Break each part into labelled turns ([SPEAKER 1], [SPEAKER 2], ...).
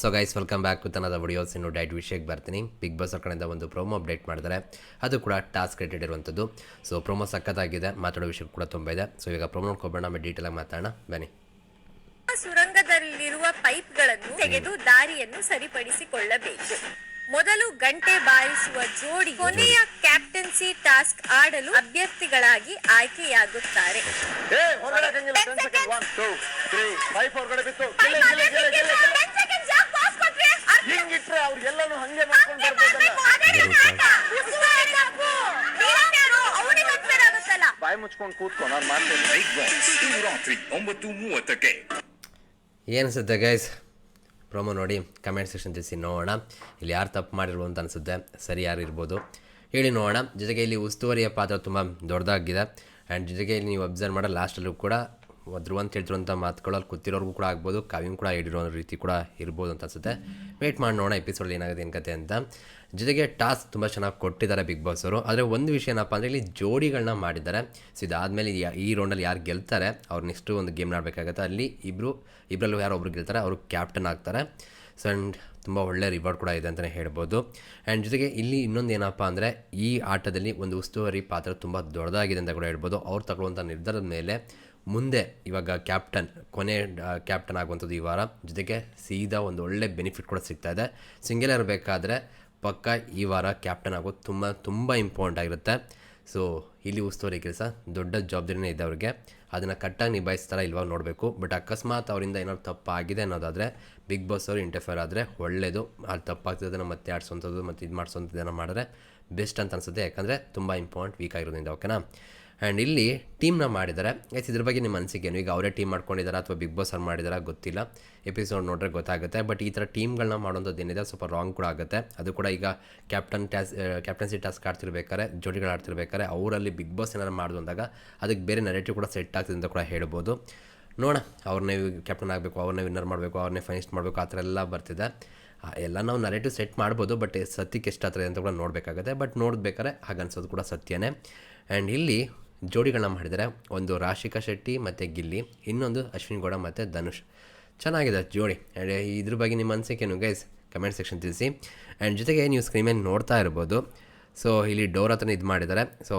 [SPEAKER 1] So guys welcome back to ತನ್ನದ videos ಇನ್ನು diet ವಿಷಯಕ್ಕೆ ಬರ್ತೀನಿ. ಬಿಗ್ ಬಾಸ್ ಅವ್ರ ಕಡೆಯಿಂದ ಒಂದು ಪ್ರೋಮೋ ಅಪ್ಡೇಟ್ ಮಾಡಿದ್ದಾರೆ ಅದು ಕೂಡ ಟಾಸ್ಕ್ ರಿಲೇಟೆಡ್ ಇರುವಂಥದ್ದು ಸೊ ಪ್ರೋಮೋ ಸಕ್ಕತ್ತಾಗಿದೆ ಮಾತಾಡೋ ವಿಷಯ ಕೂಡ ತುಂಬ ಇದೆ. ಸೊ ಈಗ ಪ್ರೋಮೋ ನೋಡ್ಕೊಬೇಡ ಡೀಟೇಲ್ ಆಗಿ ಮಾತಾಡೋಣ. ಬನ್ನಿ.
[SPEAKER 2] ಸುರಂಗದಲ್ಲಿರುವ ಪೈಪ್ಗಳನ್ನು ತೆಗೆದು ದಾರಿಯನ್ನು ಸರಿಪಡಿಸಿಕೊಳ್ಳಬೇಕು. ಮೊದಲು ಗಂಟೆ ಬಾರಿಸುವ ಜೋಡಿ ಕೊನೆಯ ಕ್ಯಾಪ್ಟನ್ಸಿ ಟಾಸ್ಕ್ ಆಡಲು ಅಭ್ಯರ್ಥಿಗಳಾಗಿ ಆಯ್ಕೆಯಾಗುತ್ತಾರೆ.
[SPEAKER 3] ಹಿಂಗಿಟ್ರೆ ಅವ್ರಿಗೆಲ್ಲಾನು ಹಂಗೆ ಮಾಡ್ಕೊಂಡು ಬರ್ಬೇಕಲ್ಲ. ಬಾಯಿ ಮುಚ್ಕೊಂಡು ಕೂತ್ಕೊ ನಾನು ಮಾಡ್ತೇನೆ
[SPEAKER 4] ರಾತ್ರಿ ಒಂಬತ್ತು ಮೂವತ್ತಕ್ಕೆ.
[SPEAKER 1] ಏನಿಸುತ್ತೆ ಗೈಸ್ ಪ್ರೋಮೋ ನೋಡಿ ಕಮೆಂಟ್ ಸೆಕ್ಷನ್ ತಿಳಿಸಿ ನೋಡೋಣ. ಇಲ್ಲಿ ಯಾರು ತಪ್ಪು ಮಾಡಿರ್ಬೋದು ಅಂತ ಅನಿಸುತ್ತೆ ಸರಿ ಯಾರು ಇರ್ಬೋದು. ಹೇಳಿ ನೋಡೋಣ. ಜೊತೆಗೆ ಇಲ್ಲಿ ಉಸ್ತುವಾರಿಯ ಪಾತ್ರ ತುಂಬ ದೊಡ್ಡದಾಗಿದೆ. ಆ್ಯಂಡ್ ಜೊತೆಗೆ ಇಲ್ಲಿ ನೀವು ಅಬ್ಸರ್ವ್ ಮಾಡೋ ಲಾಸ್ಟಲ್ಲೂ ಕೂಡ ಧ್ರುವ ಅಂತ ಹೇಳ್ತಿರುವಂಥ ಮಾತುಗಳು ಅಲ್ಲಿ ಕೂತಿರೋರ್ಗೂ ಕೂಡ ಆಗ್ಬೋದು ಕಾವ್ಯಂ ಕೂಡ ಹೇಳಿರೋ ರೀತಿ ಕೂಡ ಇರ್ಬೋದು ಅಂತ ಅನ್ಸುತ್ತೆ. ವೇಟ್ ಮಾಡಿ ನೋಡೋಣ ಎಪಿಸೋಡ್ ಏನಾಗುತ್ತೆ ಏನು ಕತೆ ಅಂತ. ಜೊತೆಗೆ ಟಾಸ್ಕ್ ತುಂಬ ಚೆನ್ನಾಗಿ ಕೊಟ್ಟಿದ್ದಾರೆ ಬಿಗ್ ಬಾಸ್ ಅವರು. ಆದರೆ ಒಂದು ವಿಷಯ ಏನಪ್ಪ ಅಂದರೆ ಇಲ್ಲಿ ಜೋಡಿಗಳನ್ನ ಮಾಡಿದ್ದಾರೆ. ಸೊ ಇದಾದಮೇಲೆ ಈ ರೌಂಡಲ್ಲಿ ಯಾರು ಗೆಲ್ತಾರೆ, ಅವ್ರು ನೆಕ್ಸ್ಟು ಒಂದು ಗೇಮ್ ಆಡಬೇಕಾಗುತ್ತೆ ಅಲ್ಲಿ ಇಬ್ಬರು ಇಬ್ಬರಲ್ಲೂ ಯಾರೋ ಒಬ್ರು ಗೆಲ್ತಾರೆ, ಅವರು ಕ್ಯಾಪ್ಟನ್ ಆಗ್ತಾರೆ. ಸೊ ಆ್ಯಂಡ್ ತುಂಬ ಒಳ್ಳೆ ರಿವಾರ್ಡ್ ಕೂಡ ಇದೆ ಅಂತಲೇ ಹೇಳ್ಬೋದು. ಆ್ಯಂಡ್ ಜೊತೆಗೆ ಇಲ್ಲಿ ಇನ್ನೊಂದು ಏನಪ್ಪ ಅಂದರೆ ಈ ಆಟದಲ್ಲಿ ಒಂದು ಉಸ್ತುವಾರಿ ಪಾತ್ರ ತುಂಬ ದೊಡ್ಡದಾಗಿದೆ ಅಂತ ಕೂಡ ಹೇಳ್ಬೋದು. ಅವ್ರು ತಗೊಳ್ಳುವಂಥ ನಿರ್ಧಾರದ ಮೇಲೆ ಮುಂದೆ ಇವಾಗ ಕ್ಯಾಪ್ಟನ್ ಕೊನೆ ಕ್ಯಾಪ್ಟನ್ ಆಗುವಂಥದ್ದು ಈ ವಾರ. ಜೊತೆಗೆ ಸೀದಾ ಒಂದು ಒಳ್ಳೆ ಬೆನಿಫಿಟ್ ಕೂಡ ಸಿಗ್ತಾ ಇದೆ. ಸಿಂಗಲ್ ಇರಬೇಕಾದ್ರೆ ಪಕ್ಕ ಈ ವಾರ ಕ್ಯಾಪ್ಟನ್ ಆಗೋದು ತುಂಬ ತುಂಬ ಇಂಪಾರ್ಟೆಂಟ್ ಆಗಿರುತ್ತೆ. ಸೊ ಇಲ್ಲಿ ಉಸ್ತುವಾರಿ ಕೆಲಸ, ದೊಡ್ಡ ಜವಾಬ್ದಾರಿನೇ ಇದೆ ಅವ್ರಿಗೆ. ಅದನ್ನು ಕಟ್ಟಾಗಿ ನಿಭಾಯಿಸ್ತಾರ ಇಲ್ವಾ ನೋಡಬೇಕು. ಬಟ್ ಅಕಸ್ಮಾತ್ ಅವರಿಂದ ಏನಾದ್ರು ತಪ್ಪಾಗಿದೆ ಅನ್ನೋದಾದರೆ ಬಿಗ್ ಬಾಸ್ ಅವರು ಇಂಟರ್ಫೇರ್ ಆದರೆ ಒಳ್ಳೆಯದು ಅಲ್ಲಿ ತಪ್ಪಾಗ್ತದನ್ನು ಮತ್ತೆ ಆಡಿಸುವಂಥದ್ದು ಮತ್ತು ಇದು ಮಾಡಿಸುವಂಥದ್ದನ್ನು ಮಾಡಿದ್ರೆ ಬೆಸ್ಟ್ ಅಂತ ಅನಿಸುತ್ತೆ. ಯಾಕಂದರೆ, ತುಂಬ ಇಂಪಾರ್ಟೆಂಟ್ ವೀಕ್ ಆಗಿರೋದ್ರಿಂದ ಓಕೆನಾ ಆ್ಯಂಡ್ ಇಲ್ಲಿ ಟೀಮ್ನ ಮಾಡಿದ್ದಾರೆ ಎಸ್ ಇದ್ರ ಬಗ್ಗೆ ನಿಮ್ಮ ಅನಿಸಿಕೆ ಈಗ ಅವರೇ ಟೀಮ್ ಮಾಡ್ಕೊಂಡಿದ್ದಾರೆ ಅಥವಾ ಬಿಗ್ ಬಾಸ್ ಅವ್ರು ಮಾಡಿದಾರಾ ಗೊತ್ತಿಲ್ಲ. ಎಪಿಸೋಡ್ ನೋಡಿದ್ರೆ ಗೊತ್ತಾಗುತ್ತೆ. ಬಟ್ ಈ ಥರ ಟೀಮ್ಗಳನ್ನ ಮಾಡೋಂಥದ್ದು ಏನಿದೆ, ಸ್ವಲ್ಪ ರಾಂಗ್ ಕೂಡ ಆಗುತ್ತೆ. ಅದು ಕೂಡ ಈಗ ಕ್ಯಾಪ್ಟನ್ ಟ್ಯಾಸ್ ಕ್ಯಾಪ್ಟನ್ಸಿ ಟಾಸ್ಕ್ ಆಡ್ತಿರ್ಬೇಕಾದ್ರೆ, ಜೋಡಿಗಳು ಆಡ್ತಿರ್ಬೇಕಾರೆ ಅವರಲ್ಲಿ ಬಿಗ್ ಬಾಸ್ ಏನಾರು ಮಾಡೋದು ಅಂದಾಗ ಅದಕ್ಕೆ ಬೇರೆ ನೆರೆಟಿವ್ ಕೂಡ ಸೆಟ್ ಆಗ್ತದೆ ಅಂತ ಕೂಡ ಹೇಳ್ಬೋದು. ನೋಡೋಣ. ಅವ್ರನ್ನೇ ಕ್ಯಾಪ್ಟನ್ ಆಗಬೇಕು, ಅವ್ರನ್ನೇ ವಿನ್ನರ್ ಮಾಡಬೇಕು, ಅವ್ರನ್ನೇ ಫೈನಿಸ್ಟ್ ಮಾಡಬೇಕು, ಆ ಥರ ಎಲ್ಲ ಬರ್ತಿದೆ. ಎಲ್ಲ ನಾವು ನರೇಟಿವ್ ಸೆಟ್ ಮಾಡ್ಬೋದು ಬಟ್ ಸತ್ಯಕ್ಕೆ ಎಷ್ಟು ಹತ್ರ ಅಂತ ಕೂಡ ನೋಡಬೇಕಾಗುತ್ತೆ. ಬಟ್ ನೋಡ್ಬೇಕಾದ್ರೆ ಹಾಗನ್ಸೋದು ಕೂಡ ಸತ್ಯನೇ. ಆ್ಯಂಡ್ ಇಲ್ಲಿ ಜೋಡಿಗಳನ್ನ ಮಾಡಿದ್ದಾರೆ ಒಂದು ರಾಶಿಕಾ ಶೆಟ್ಟಿ ಮತ್ತು ಗಿಲ್ಲಿ, ಇನ್ನೊಂದು ಅಶ್ವಿನಿ ಗೌಡ ಮತ್ತು ಧನುಷ್. ಚೆನ್ನಾಗಿದೆ ಜೋಡಿ. ಆ್ಯಂಡ್ ಇದ್ರ ಬಗ್ಗೆ ನಿಮ್ಮ ಅನಿಸಿಕೆನು ಗೈಸ್ ಕಮೆಂಟ್ ಸೆಕ್ಷನ್ ತಿಳಿಸಿ. ಆ್ಯಂಡ್ ಜೊತೆಗೆ ನೀವು ಸ್ಕ್ರೀನ್ ಮೇಲೆ ನೋಡ್ತಾ ಇರ್ಬೋದು. ಸೊ ಇಲ್ಲಿ ಡೋರ್ ಹತ್ರ ಇದು ಮಾಡಿದ್ದಾರೆ ಸೊ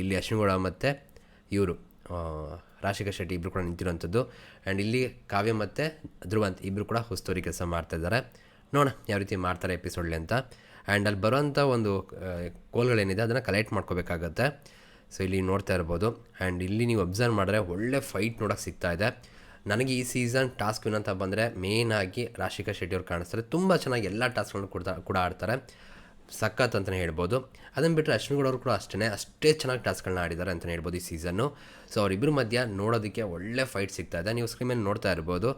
[SPEAKER 1] ಇಲ್ಲಿ ಅಶ್ವಿನಿ ಗೌಡ ಮತ್ತು ಇವರು ರಾಶಿಕಾ ಶೆಟ್ಟಿ ಇಬ್ಬರು ಕೂಡ ನಿಂತಿರೋಂಥದ್ದು ಆ್ಯಂಡ್ ಇಲ್ಲಿ ಕಾವ್ಯ ಮತ್ತು ಧ್ರುವಂತ್ ಇಬ್ಬರು ಕೂಡ ಉಸ್ತುವಾರಿ ಕೆಲಸ ಮಾಡ್ತಾ ಇದ್ದಾರೆ. ನೋಡೋಣ ಯಾವ ರೀತಿ ಮಾಡ್ತಾರೆ ಎಪಿಸೋಡ್ಲಿ ಅಂತ. ಆ್ಯಂಡ್ ಅಲ್ಲಿ ಬರುವಂಥ ಒಂದು ಕೋಲ್ಗಳೇನಿದೆ ಅದನ್ನು ಕಲೆಕ್ಟ್ ಮಾಡ್ಕೋಬೇಕಾಗತ್ತೆ. ಸೊ ಇಲ್ಲಿ ನೋಡ್ತಾ ಇರ್ಬೋದು. ಆ್ಯಂಡ್ ಇಲ್ಲಿ ನೀವು ಅಬ್ಸರ್ವ್ ಮಾಡಿದ್ರೆ ಒಳ್ಳೆ ಫೈಟ್ ನೋಡೋಕೆ ಸಿಗ್ತಾ ಇದೆ. ನನಗೆ ಈ ಸೀಸನ್ ಟಾಸ್ಕ್ ಏನಂತ ಬಂದರೆ ಆಗಿ ರಾಶಿಕಾ ಶೆಟ್ಟಿ ಅವ್ರು ಕಾಣಿಸ್ತಾರೆ. ತುಂಬ ಚೆನ್ನಾಗಿ ಎಲ್ಲ ಟಾಸ್ಕ್ಗಳನ್ನು ಕೂಡ ಕೂಡ ಆಡ್ತಾರೆ. ಸಖತ್ ಅಂತಲೇ ಹೇಳ್ಬೋದು. ಅದನ್ನು ಬಿಟ್ಟರೆ ಅಶ್ವಿನಿ ಅವರು ಕೂಡ ಅಷ್ಟೇ ಅಷ್ಟೇ ಚೆನ್ನಾಗಿ ಟಾಸ್ಕ್ಗಳನ್ನ ಆಡಿದ್ದಾರೆ ಅಂತಲೇ ಹೇಳ್ಬೋದು ಈ ಸೀಸನ್ನು ಸೊ ಅವರಿಬ್ಬರ ಮಧ್ಯ ನೋಡೋದಕ್ಕೆ ಒಳ್ಳೆ ಫೈಟ್ ಸಿಗ್ತಾ ಇದೆ. ನೀವು ಸ್ಕ್ರೀನ್ ಮೇಲೆ ನೋಡ್ತಾ ಇರ್ಬೋದು.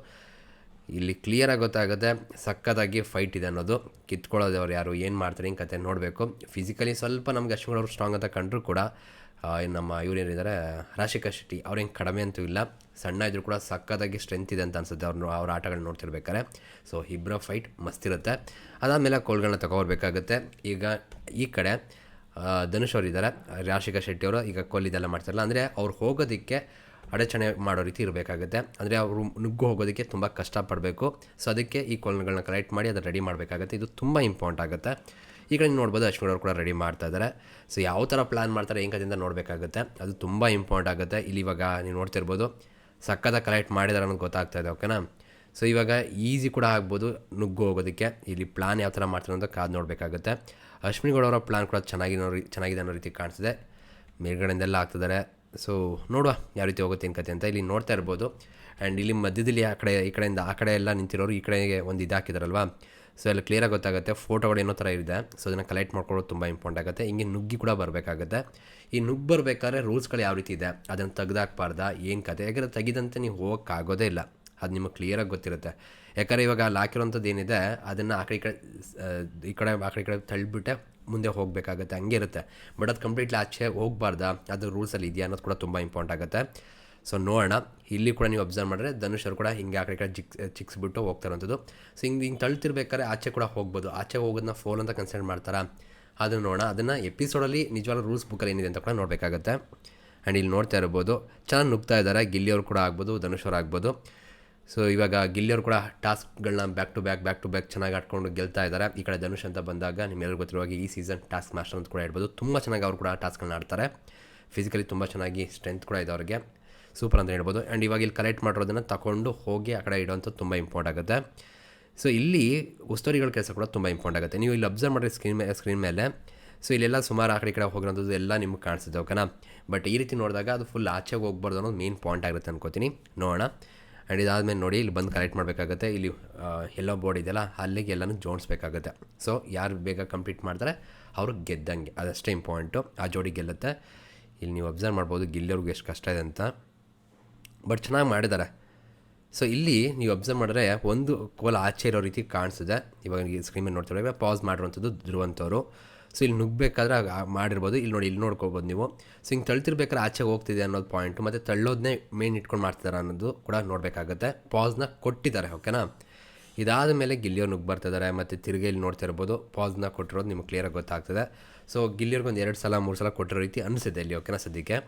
[SPEAKER 1] ಇಲ್ಲಿ ಕ್ಲಿಯರಾಗಿ ಗೊತ್ತಾಗುತ್ತೆ ಸಖತ್ತಾಗಿ ಫೈಟ್ ಇದೆ ಅನ್ನೋದು. ಕಿತ್ಕೊಳ್ಳೋದು ಅವ್ರು ಯಾರು, ಏನು ಮಾಡ್ತಾರೆ, ಹಿಂಗೆ ಕತೆ ನೋಡಬೇಕು. ಫಿಸಿಕಲಿ ಸ್ವಲ್ಪ ನಮ್ಗೆ ಅಶ್ವಿನಿ ಅವರು ಸ್ಟ್ರಾಂಗ್ ಅಂತ ಕಂಡ್ರು ಕೂಡ ನಮ್ಮ ಇವರೇನಿದ್ದಾರೆ ರಾಶಿಕಾ ಶೆಟ್ಟಿ ಅವ್ರೇನು ಕಡಿಮೆ ಅಂತೂ ಇಲ್ಲ. ಸಣ್ಣ ಇದ್ರು ಕೂಡ ಸಕ್ಕತ್ತಾಗಿ ಸ್ಟ್ರೆಂತ್ ಇದೆ ಅಂತ ಅನ್ಸುತ್ತೆ. ಅವ್ರು ಅವ್ರ ಆಟಗಳನ್ನ ನೋಡ್ತಿರ್ಬೇಕಾರೆ ಸೊ ಇಬ್ಬರ ಫೈಟ್ ಮಸ್ತಿರುತ್ತೆ ಅದಾದಮೇಲೆ ಕೋಲ್ಗಳನ್ನ ತಗೊಬರ್ಬೇಕಾಗುತ್ತೆ. ಈಗ ಈ ಕಡೆ ಧನುಷ್ ಅವರು ಇದ್ದಾರೆ ರಾಶಿಕಾ ಶೆಟ್ಟಿ ಅವರು. ಈಗ ಕೋಲ್ ಇದೆಲ್ಲ ಮಾಡ್ತಾರಲ್ಲ, ಅಂದರೆ ಅವ್ರು ಹೋಗೋದಕ್ಕೆ ಅಡಚಣೆ ಮಾಡೋ ರೀತಿ ಇರಬೇಕಾಗುತ್ತೆ. ಅಂದರೆ ಅವರು ನುಗ್ಗು ಹೋಗೋದಕ್ಕೆ ತುಂಬ ಕಷ್ಟಪಡಬೇಕು. ಸೊ ಅದಕ್ಕೆ ಈ ಕೋಲ್ಗಳನ್ನ ಕಲೆಕ್ಟ್ ಮಾಡಿ, ಅದನ್ನು ರೆಡಿ ಮಾಡಬೇಕಾಗುತ್ತೆ. ಇದು ತುಂಬ ಇಂಪಾರ್ಟೆಂಟ್ ಆಗುತ್ತೆ. ಈಗ ನೀವು ನೋಡ್ಬೋದು ಅಶ್ವಿನ್ ಅವರು ಕೂಡ ರೆಡಿ ಮಾಡ್ತಾ ಇದ್ದಾರೆ. ಸೊ ಯಾವ ಥರ ಪ್ಲ್ಯಾನ್ ಮಾಡ್ತಾರೆ ಕದಿಂದ ನೋಡಬೇಕಾಗುತ್ತೆ? ಅದು ತುಂಬ ಇಂಪಾರ್ಟೆಂಟ್ ಆಗುತ್ತೆ. ಇಲ್ಲಿ ಇವಾಗ ನೀವು ನೋಡ್ತಿರ್ಬೋದು ಸಕ್ಕದ ಕಲೆಕ್ಟ್ ಮಾಡಿದಾರೆ ಅನ್ನೋದು ಗೊತ್ತಾಗ್ತಾ ಇದೆ ಓಕೆನಾ ಸೊ ಇವಾಗ ಈಸಿ ಕೂಡ ಆಗ್ಬೋದು ನುಗ್ಗು ಹೋಗೋದಕ್ಕೆ. ಇಲ್ಲಿ ಪ್ಲಾನ್ ಯಾವ ಥರ ಮಾಡ್ತಾರೆ ಅಂತ ಕಾದು ನೋಡಬೇಕಾಗುತ್ತೆ. ಅಶ್ವಿನಿ ಅವರ ಪ್ಲಾನ್ ಕೂಡ ಚೆನ್ನಾಗಿ ಚೆನ್ನಾಗಿದೆ ಅನ್ನೋ ರೀತಿ ಕಾಣಿಸ್ತಿದೆ ಮೇಲ್ಗಡೆಯಿಂದೆಲ್ಲ ಆಗ್ತಿದ್ದಾರೆ. ಸೊ ನೋಡುವ ಯಾವ ರೀತಿ ಹೋಗುತ್ತೆ ಏನು ಕತೆ ಅಂತ. ಇಲ್ಲಿ ನೋಡ್ತಾ ಇರ್ಬೋದು. ಆ್ಯಂಡ್ ಇಲ್ಲಿ ಮಧ್ಯದಲ್ಲಿ ಆ ಕಡೆ, ಈ ಕಡೆಯಿಂದ ಆ ಕಡೆ ಎಲ್ಲ ನಿಂತಿರೋರು ಈ ಕಡೆಗೆ ಒಂದು ಇದು ಹಾಕಿದಾರಲ್ವಾ? ಸೊ ಎಲ್ಲ ಕ್ಲಿಯರಾಗಿ ಗೊತ್ತಾಗುತ್ತೆ ಫೋಟೋಗಳು ಏನೋ ಥರ ಇದೆ. ಸೊ ಅದನ್ನು ಕಲೆಕ್ಟ್ ಮಾಡ್ಕೊಳ್ಳೋದು ತುಂಬ ಇಂಪಾರ್ಟೆಂಟ್ ಆಗುತ್ತೆ. ಹಿಂಗೆ ನುಗ್ಗಿ ಕೂಡ ಬರಬೇಕಾಗುತ್ತೆ. ಈ ನುಗ್ಗಿ ಬರಬೇಕಾದ್ರೆ ರೂಲ್ಸ್ಗಳು ಯಾವ ರೀತಿ ಇದೆ? ಅದನ್ನು ತೆಗೆದಾಕ್ಬಾರ್ದ? ಏನು ಕತೆ? ಯಾಕಂದರೆ ತೆಗಿದಂತೆ ನೀವು ಹೋಗೋಕ್ಕಾಗೋದೇ ಇಲ್ಲ. ಅದು ನಿಮಗೆ ಕ್ಲಿಯರಾಗಿ ಗೊತ್ತಿರುತ್ತೆ. ಯಾಕಂದರೆ ಇವಾಗ ಅಲ್ಲಿ ಹಾಕಿರೋಂಥದ್ದು ಏನಿದೆ ಅದನ್ನು ಆ ಕಡೆ ಈ ಕಡೆ ಆ, ಈ ಕಡೆ ಆ ಕಡೆ ಈ ಕಡೆ ತಳ್ಳಿಬಿಟ್ಟೆ ಮುಂದೆ ಹೋಗಬೇಕಾಗತ್ತೆ. ಹಂಗೆ ಇರುತ್ತೆ. ಬಟ್ ಅದು ಕಂಪ್ಲೀಟ್ಲಿ ಆಚೆ ಹೋಗಬಾರ್ದ? ಅದು ರೂಲ್ಸಲ್ಲಿ ಇದೆಯಾ ಅನ್ನೋದು ಕೂಡ ತುಂಬ ಇಂಪಾರ್ಟೆಂಟ್ ಆಗುತ್ತೆ. ಸೊ ನೋಡೋಣ. ಇಲ್ಲಿ ಕೂಡ ನೀವು ಅಬ್ಸರ್ವ್ ಮಾಡಿದ್ರೆ ಧನುಷ್ ಅವರು ಕೂಡ ಹಿಂಗೆ ಆ ಕಡೆ ಕಡೆ ಜಿಕ್ಸ್ ಚಿಕ್ಸ್ಬಿಟ್ಟು ಹೋಗ್ತಾ ಇರೋಂಥದ್ದು ಸೊ ಹಿಂಗೆ ಹಿಂಗೆ ತಳ್ತಿರ್ಬೇಕಾದ್ರೆ ಆಚೆ ಕೂಡ ಹೋಗ್ಬೋದು. ಆಚೆ ಹೋಗೋದನ್ನ ಫೋನ್ ಅಂತ ಕನ್ಸಿಡರ್ ಮಾಡ್ತಾರಾ? ಅದನ್ನು ನೋಡೋಣ. ಅದನ್ನು ಎಪಿಸೋಡಲ್ಲಿ ನಿಜವಾದ ರೂಲ್ಸ್ ಬುಕ್ಕಲ್ಲಿ ಏನಿದೆ ಅಂತ ಕೂಡ ನೋಡಬೇಕಾಗತ್ತೆ. ಆ್ಯಂಡ್ ಇಲ್ಲಿ ನೋಡ್ತಾ ಇರ್ಬೋದು. ಚೆನ್ನಾಗಿ ನುಗ್ತಾ ಇದ್ದಾರೆ. ಗಿಲ್ಲಿಯವರು ಕೂಡ ಆಗ್ಬೋದು ಧನುಷ್ ಅವ್ರು ಆಗ್ಬೋದು. ಸೊ ಇವಾಗ ಗಿಲ್ಲಿಯವರು ಕೂಡ ಟಾಸ್ಕ್ಗಳನ್ನ back to back back to back ಚೆನ್ನಾಗಿ ಆಡ್ಕೊಂಡು ಗೆಲ್ತಾ ಇದ್ದಾರೆ. ಈ ಕಡೆ ಧನುಷ್ ಅಂತ ಬಂದಾಗ ನಿಮ್ಮೆಲ್ಲರಿಗೂ ಗೊತ್ತಿರುವ ಹಾಗೆ ಈ ಸೀಸನ್ ಟಾಸ್ಕ್ ಮಾಸ್ಟರ್ ಅಂತ ಕೂಡ ಹೇಳ್ಬೋದು. ತುಂಬ ಚೆನ್ನಾಗಿ ಅವರು ಕೂಡ ಟಾಸ್ಕ್ಗಳನ್ನ ಆಡ್ತಾರೆ. ಫಿಸಿಕಲಿ ತುಂಬ ಚೆನ್ನಾಗಿ ಸ್ಟ್ರೆಂತ್ ಕೂಡ ಇದೆ ಅವ್ರಿಗೆ. ಸೂಪರ್ ಅಂತ ಹೇಳ್ಬೋದು. ಆ್ಯಂಡ್ ಇವಾಗ ಇಲ್ಲಿ ಕಲೆಕ್ಟ್ ಮಾಡಿರೋದನ್ನು ತಗೊಂಡು ಹೋಗಿ ಆ ಕಡೆ ಇಡೋಂಥ ತುಂಬ ಇಂಪಾರ್ಟ್ ಆಗುತ್ತೆ. ಸೊ ಇಲ್ಲಿ ಉಸ್ತುವಾರಿಗಳ ಕೆಲಸ ಕೂಡ ತುಂಬ ಇಂಪಾರ್ಟ್ ಆಗುತ್ತೆ. ನೀವು ಇಲ್ಲಿ ಅಬ್ಸರ್ವ್ ಮಾಡಿರಿ ಸ್ಕ್ರೀನ್ ಮೇಲೆ ಸ್ಕ್ರೀನ್ ಮೇಲೆ ಸೊ ಇಲ್ಲೆಲ್ಲ ಸುಮಾರು ಆ ಕಡೆ ಕಡೆ ಹೋಗಿರೋಂಥದ್ದು ಎಲ್ಲ ನಿಮ್ಗೆ ಕಾಣಿಸುತ್ತೆ ಓಕೆನಾ ಬಟ್ ಈ ರೀತಿ ನೋಡಿದಾಗ ಅದು ಫುಲ್ ಆಚೆಗೆ ಹೋಗ್ಬಾರ್ದು ಅನ್ನೋದು ಮೇನ್ ಪಾಯಿಂಟ್ ಆಗುತ್ತೆ ಅನ್ಕೋತೀನಿ. ನೋಡೋಣ. ಆ್ಯಂಡ್ ಇದಾದಮೇಲೆ ನೋಡಿ, ಇಲ್ಲಿ ಬಂದು ಕಲೆಕ್ಟ್ ಮಾಡಬೇಕಾಗುತ್ತೆ. ಇಲ್ಲಿ ಎಲ್ಲೋ ಬೋರ್ಡ್ ಇದೆಯಲ್ಲ, ಅಲ್ಲಿಗೆ ಎಲ್ಲನೂ ಜೋಡಿಸ್ಬೇಕಾಗುತ್ತೆ. ಸೊ ಯಾರು ಬೇಗ ಕಂಪ್ಲೀಟ್ ಮಾಡ್ತಾರೆ, ಅವರು ಗೆದ್ದಂಗೆ. ಅದಷ್ಟೇ ಇಂಪಾರ್ಟೆಂಟು ಆ ಜೋಡಿ ಗೆಲ್ಲುತ್ತೆ. ಇಲ್ಲಿ ನೀವು ಅಬ್ಸರ್ವ್ ಮಾಡ್ಬೋದು ಗೆಲ್ಲೋರ್ಗೆ ಎಷ್ಟು ಕಷ್ಟ ಇದೆ ಅಂತ. ಬಟ್ ಚೆನ್ನಾಗಿ ಮಾಡಿದ್ದಾರೆ. ಸೊ ಇಲ್ಲಿ ನೀವು ಅಬ್ಸರ್ವ್ ಮಾಡಿದ್ರೆ ಒಂದು ಕೋಲ ಆಚೆ ಇರೋ ರೀತಿ ಕಾಣಿಸಿದೆ ಇವಾಗ ಸ್ಕ್ರೀನ್ ನೋಡ್ತಿರೋ ಪಾಸ್ ಮಾಡಿರುವಂಥದ್ದು ಧ್ರುವಂಥವ್ರು ಸೊ ಇಲ್ಲಿ ನುಗ್ಗಬೇಕಾದ್ರೆ ಮಾಡಿರ್ಬೋದು. ಇಲ್ಲಿ ನೋಡಿ, ಇಲ್ಲಿ ನೋಡ್ಕೋಬೋದು ನೀವು. ಸೊ ಹಿಂಗೆ ತಳ್ತಿರ್ಬೇಕಾದ್ರೆ ಆಚೆ ಹೋಗ್ತಿದೆ ಅನ್ನೋದು ಪಾಯಿಂಟು ಮತ್ತು ತಳ್ಳೋದನ್ನೇ ಮೇನ್ ಇಟ್ಕೊಂಡು ಮಾಡ್ತಿದ್ದಾರೆ ಅನ್ನೋದು ಕೂಡ ನೋಡಬೇಕಾಗುತ್ತೆ. ಪಾಸ್ನ ಕೊಟ್ಟಿದ್ದಾರೆ ಓಕೆನಾ ಇದಾದ ಮೇಲೆ ಗಿಲ್ಲಿಯವ್ರು ನುಗ್ಗಿ ಬರ್ತಿದ್ದಾರೆ ಮತ್ತು ತಿರುಗಿ ಇಲ್ಲಿ ನೋಡ್ತಾ ಇರ್ಬೋದು ಪಾಸ್ನ ಕೊಟ್ಟಿರೋದು ನಿಮ್ಗೆ ಕ್ಲಿಯರಾಗಿ ಗೊತ್ತಾಗ್ತದೆ. ಸೊ ಗಿಲ್ಲಿಯವ್ರಿಗೆ ಒಂದು ಎರಡು ಸಲ, ಮೂರು ಸಲ ಕೊಟ್ಟಿರೋ ರೀತಿ ಅನಿಸಿದೆ ಇಲ್ಲಿ ಓಕೆನಾ ಸದ್ಯಕ್ಕೆ?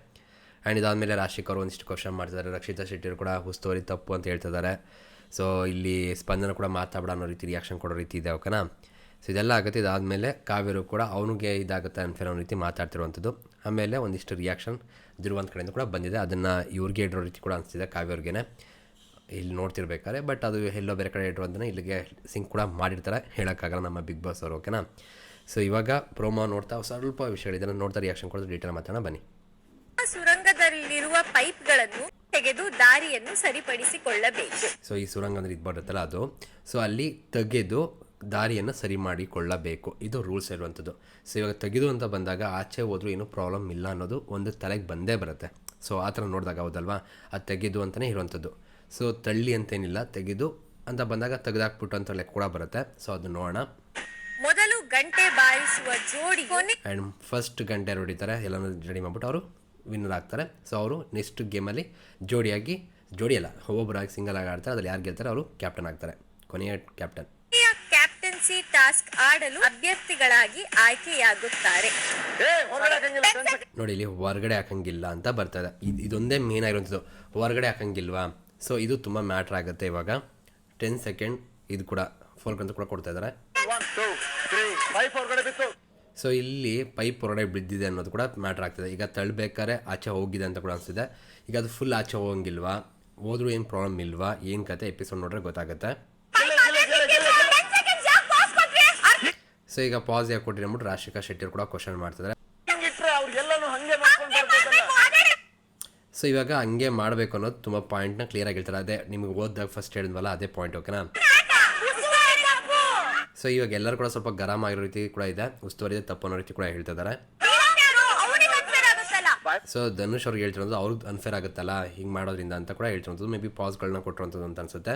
[SPEAKER 1] ಆ್ಯಂಡ್ ಇದಾದಮೇಲೆ ರಾಶಿಕ್ ಅವರು ಒಂದಿಷ್ಟು ಕ್ವಶನ್ ಮಾಡ್ತಿದ್ದಾರೆ ರಕ್ಷಿತಾ ಶೆಟ್ಟಿರು ಕೂಡ ಉಸ್ತುವಾರಿ ತಪ್ಪು ಅಂತ ಹೇಳ್ತಿದ್ದಾರೆ ಸೊ ಇಲ್ಲಿ ಸ್ಪಂದನ ಕೂಡ ಮಾತಾಡ ಅನ್ನೋ ರೀತಿ ರಿಯಾಕ್ಷನ್ ಕೊಡೋ ರೀತಿ ಇದೆ ಓಕೆನಾ ಸೊ ಇದೆಲ್ಲ ಆಗುತ್ತೆ. ಇದಾದಮೇಲೆ ಕಾವ್ಯರು ಕೂಡ ಅವನಿಗೆ ಇದಾಗುತ್ತೆ ಅನ್ಫೇರ್ ಅನ್ನೋ ರೀತಿ ಮಾತಾಡ್ತಿರುವಂಥದ್ದು. ಆಮೇಲೆ ಒಂದಿಷ್ಟು ರಿಯಾಕ್ಷನ್ ಧ್ರುವಂತ ಕಡೆಯಿಂದ ಕೂಡ ಬಂದಿದೆ. ಅದನ್ನು ಇವ್ರಿಗೆ ಇಡೋ ರೀತಿ ಕೂಡ ಅನಿಸ್ತಿದೆ ಕಾವ್ಯವ್ರಿಗೆ ಇಲ್ಲಿ ನೋಡ್ತಿರ್ಬೇಕಾದ್ರೆ ಬಟ್ ಅದು ಎಲ್ಲೋ ಬೇರೆ ಕಡೆ ಇಟ್ಟಿರೋದನ್ನ ಇಲ್ಲಿಗೆ ಸಿಂಕ್ ಕೂಡ ಮಾಡಿರ್ತಾರೆ. ಹೇಳೋಕ್ಕಾಗಲ್ಲ ನಮ್ಮ ಬಿಗ್ ಬಾಸ್ ಅವರು ಓಕೆನಾ ಸೊ ಇವಾಗ ಪ್ರೋಮೋ ನೋಡ್ತಾ ಸ್ವಲ್ಪ ವಿಷಯಗಳಿದೆ ನೋಡ್ತಾ ರಿಯಾಕ್ಷನ್ ಕೊಡೋದು ಡೀಟೇಲ್ ಮಾತಾಡೋಣ. ಬನ್ನಿ.
[SPEAKER 2] ಪೈಪ್ಗಳನ್ನು ತೆಗೆದು ದಾರಿಯನ್ನು ಸರಿಪಡಿಸಿಕೊಳ್ಳಬೇಕು.
[SPEAKER 1] ಸೊ ಈ ಸುರಂಗ ಅಂದ್ರೆ ಇದು ಬರುತ್ತಲ್ಲ ಅದು. ಸೊ ಅಲ್ಲಿ ತೆಗೆದು ದಾರಿಯನ್ನು ಸರಿ ಮಾಡಿಕೊಳ್ಳಬೇಕು. ಇದು ರೂಲ್ಸ್ ಇರುವಂಥದ್ದು ಸೊ ಇವಾಗ ತೆಗೆದು ಅಂತ ಬಂದಾಗ ಆಚೆ ಹೋದ್ರೂ ಏನೂ ಪ್ರಾಬ್ಲಮ್ ಇಲ್ಲ ಅನ್ನೋದು ಒಂದು ತಲೆಗೆ ಬಂದೇ ಬರುತ್ತೆ. ಸೊ ಆ ಥರ ನೋಡಿದಾಗ ಹೌದಲ್ವಾ? ಅದು ತೆಗೆದು ಅಂತಲೇ ಇರುವಂಥದ್ದು ಸೊ ತಳ್ಳಿ ಅಂತೇನಿಲ್ಲ. ತೆಗೆದು ಅಂತ ಬಂದಾಗ ತೆಗೆದಾಕ್ಬಿಟ್ಟು ಅಂತ ಲೆಕ್ಕ ಕೂಡ ಬರುತ್ತೆ. ಸೊ ಅದು ನೋಡೋಣ.
[SPEAKER 2] ಮೊದಲು ಗಂಟೆ ಬಾರಿಸುವ ಜೋಡಿ ಅಂಡ್
[SPEAKER 1] ಆ್ಯಂಡ್ ಫಸ್ಟ್ ಗಂಟೆ ಹೊಡಿತಾರೆ? ಎಲ್ಲನೂ ರೆಡಿ ಮಾಡ್ಬಿಟ್ಟು ಅವರು? ವಿನ್ನರ್ ಆಗ್ತಾರೆ. ಸೊ ಅವರು ನೆಕ್ಸ್ಟ್ ಗೇಮಲ್ಲಿ ಜೋಡಿಯಾಗಿ ಜೋಡಿಯಲ್ಲ ಒಬ್ಬೊಬ್ಬರಾಗಿ ಸಿಂಗಲ್ ಆಗಿ ಆಡ್ತಾರೆ. ಅದ್ರಲ್ಲಿ ಯಾರು ಗೆಲ್ತಾರೆ? ಅವರು ಕ್ಯಾಪ್ಟನ್ ಆಗ್ತಾರೆ. ಕೊನೆಯ ಕ್ಯಾಪ್ಟನ್
[SPEAKER 2] ಕ್ಯಾಪ್ಟನ್ಸಿ ಟಾಸ್ಕ್ ಆಡಲು ಅಭ್ಯರ್ಥಿಗಳಾಗಿ ಆಯ್ಕೆಯಾಗುತ್ತಾರೆ.
[SPEAKER 1] ನೋಡಿ ಇಲ್ಲಿ ಹೊರಗಡೆ ಹಾಕಂಗಿಲ್ಲ ಅಂತ ಬರ್ತದೆ ಇದು. ಇದೊಂದೇ ಮೇನ್ ಆಗಿರುವಂಥದ್ದು. ಹೊರಗಡೆ ಹಾಕಂಗಿಲ್ವಾ? ಸೊ ಇದು ತುಂಬ ಮ್ಯಾಟ್ರ್ ಆಗುತ್ತೆ ಇವಾಗ. ಟೆನ್ ಸೆಕೆಂಡ್ ಇದು ಕೂಡ ಫೋರ್ ಅಂತ ಕೂಡ ಕೊಡ್ತಾ ಇದ್ದಾರೆ. ಸೊ ಇಲ್ಲಿ ಪೈಪ್ ಹೊರಗಡೆ ಬಿದ್ದಿದೆ ಅನ್ನೋದು ಕೂಡ ಮ್ಯಾಟ್ರ್ ಆಗ್ತದೆ. ಈಗ ತಳ್ಳಬೇಕಾದ್ರೆ ಆಚೆ ಹೋಗಿದೆ ಅಂತ ಕೂಡ ಅನಿಸ್ತಿದೆ. ಈಗ ಅದು ಫುಲ್ ಆಚೆ ಹೋಗಂಗಿಲ್ವಾ? ಹೋದ್ರೂ ಏನು ಪ್ರಾಬ್ಲಮ್ ಇಲ್ವಾ? ಏನು ಕತೆ ಎಪಿಸೋಡ್ ನೋಡ್ರೆ ಗೊತ್ತಾಗುತ್ತೆ. ಸೊ ಈಗ ಪಾಸ್ ಯಾಕೆ ಕೊಟ್ಟಿರಿ ಅಂದ್ಬಿಟ್ಟು ರಾಶಿಕಾ ಶೆಟ್ಟಿ ಕೂಡ ಕ್ವಶನ್ ಮಾಡ್ತಿದ್ದಾರೆ. ಸೊ ಇವಾಗ ಹಂಗೆ ಮಾಡಬೇಕು ಅನ್ನೋದು ತುಂಬ ಪಾಯಿಂಟ್ನ ಕ್ಲಿಯರ್ ಹೇಳ್ತಾರೆ. ಅದೇ ನಿಮಗೆ ಓದಿದಾಗ ಫಸ್ಟ್ ಹೇಳಿದ್ವಲ್ಲ, ಅದೇ ಪಾಯಿಂಟ್ ಓಕೆನಾ ಸೊ ಇವಾಗ ಎಲ್ಲರೂ ಕೂಡ ಸ್ವಲ್ಪ ಗರಂ ಆಗಿರೋ ರೀತಿ ಕೂಡ ಇದೆ. ಉಸ್ತುವಾರಿ ತಪ್ಪು ಅನ್ನೋ ರೀತಿ ಕೂಡ ಹೇಳ್ತಿದ್ದಾರೆ. ಸೊ ಧನುಷ್ ಅವ್ರಿಗೆ ಹೇಳ್ತಿರೋದು ಅವ್ರದ್ದು ಅನ್ಫೇರ್ ಆಗುತ್ತಲ್ಲ, ಹಿಂಗೆ ಮಾಡೋದ್ರಿಂದ ಅಂತ ಕೂಡ ಹೇಳ್ತಿರೋದು. ಮೇ ಬಿ ಪಾಸ್ಗಳನ್ನ ಕೊಟ್ಟಿರೋಂಥದ್ದು ಅಂತ ಅನ್ಸುತ್ತೆ.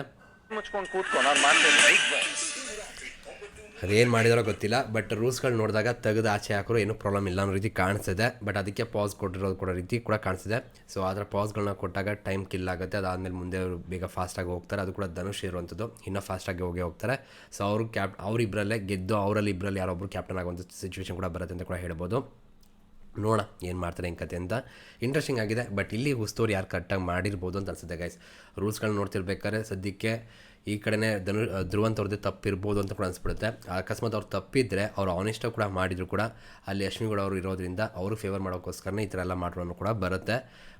[SPEAKER 1] ಅದೇನು ಮಾಡಿದಾರೋ ಗೊತ್ತಿಲ್ಲ ಬಟ್ ರೂಲ್ಸ್ಗಳು ನೋಡಿದಾಗ ತೆಗೆದು ಆಚೆ ಹಾಕೋರು ಏನೂ ಪ್ರಾಬ್ಲಮ್ ಇಲ್ಲ ಅನ್ನೋ ರೀತಿ ಕಾಣಿಸ್ತಿದೆ ಬಟ್ ಅದಕ್ಕೆ ಪಾಸ್ ಕೊಟ್ಟಿರೋದು ಕೂಡ ರೀತಿ ಕೂಡ ಕಾಣಿಸ್ತಿದೆ. ಸೊ ಅದರ ಪಾಸ್ಗಳನ್ನ ಕೊಟ್ಟಾಗ ಟೈಮ್ ಕಿಲ್ ಆಗುತ್ತೆ, ಅದಾದಮೇಲೆ ಮುಂದೆ ಅವರು ಬೇಗ ಫಾಸ್ಟಾಗಿ ಹೋಗ್ತಾರೆ. ಅದು ಕೂಡ ಧನುಷ್ ಇರುವಂಥದ್ದು, ಇನ್ನೂ ಫಾಸ್ಟಾಗಿ ಹೋಗಿ ಹೋಗ್ತಾರೆ. ಸೊ ಅವರು ಕ್ಯಾಪ್ ಅವರಿಬ್ಬರಲ್ಲೇ ಗೆದ್ದು, ಅವರಲ್ಲಿ ಇಬ್ಬರಲ್ಲಿ ಯಾರೊಬ್ಬರು ಕ್ಯಾಪ್ಟನ್ ಆಗುವಂಥ ಸಿಚುವೇಶನ್ ಕೂಡ ಬರುತ್ತೆ ಅಂತ ಕೂಡ ಹೇಳ್ಬೋದು. ನೋಡೋಣ ಏನು ಮಾಡ್ತಾರೆ ಹೆಂಗೆ ಕತೆ ಅಂತ. ಇಂಟ್ರೆಸ್ಟಿಂಗ್ ಆಗಿದೆ ಬಟ್ ಇಲ್ಲಿ ಉಸ್ತುವಾರಿ ಯಾರು ಕರೆಕ್ಟಾಗಿ ಮಾಡಿರ್ಬೋದು ಅಂತ ಅನ್ಸುತ್ತೆ ಗೈಸ್ ರೂಲ್ಸ್ಗಳನ್ನ ನೋಡ್ತಿರ್ಬೇಕಾದ್ರೆ ಸದ್ಯಕ್ಕೆ ಈ ಕಡೆನೇ ಧನು ಧ್ರುವಂತವ್ರದ್ದು ತಪ್ಪಿರ್ಬೋದು ಅಂತ ಕೂಡ ಅನಿಸ್ಬಿಡುತ್ತೆ. ಅಕಸ್ಮಾತ್ ಅವ್ರು ತಪ್ಪಿದ್ರೆ ಅವ್ರು ಆನೆಸ್ಟಾಗಿ ಕೂಡ ಮಾಡಿದ್ರು ಕೂಡ ಅಲ್ಲಿ ಅಶ್ವಿನಿಗಳು ಅವರು ಇರೋದ್ರಿಂದ ಅವರು ಫೇವರ್ ಮಾಡೋಕ್ಕೋಸ್ಕರನೇ ಈ ಥರ ಎಲ್ಲ ಮಾಡೋನು ಕೂಡ ಬರುತ್ತೆ.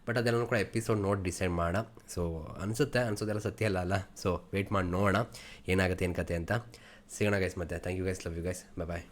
[SPEAKER 1] ಬಟ್ ಅದೆಲ್ಲ ಕೂಡ ಎಪಿಸೋಡ್ ನೋಡಿ ಡಿಸೈಡ್ ಮಾಡೋಣ ಸೊ ಅನಿಸುತ್ತೆ, ಅನಿಸೋದೆಲ್ಲ ಸತ್ಯ ಅಲ್ಲ ಅಲ್ಲ. ಸೊ ವೆಯ್ಟ್ ಮಾಡಿ, ನೋಡೋಣ, ಏನಾಗುತ್ತೆ, ಏನು ಕತೆ ಅಂತ. ಸಿಗೋಣ ಗೈಸ್ ಮತ್ತೆ thank you guys love you guys bye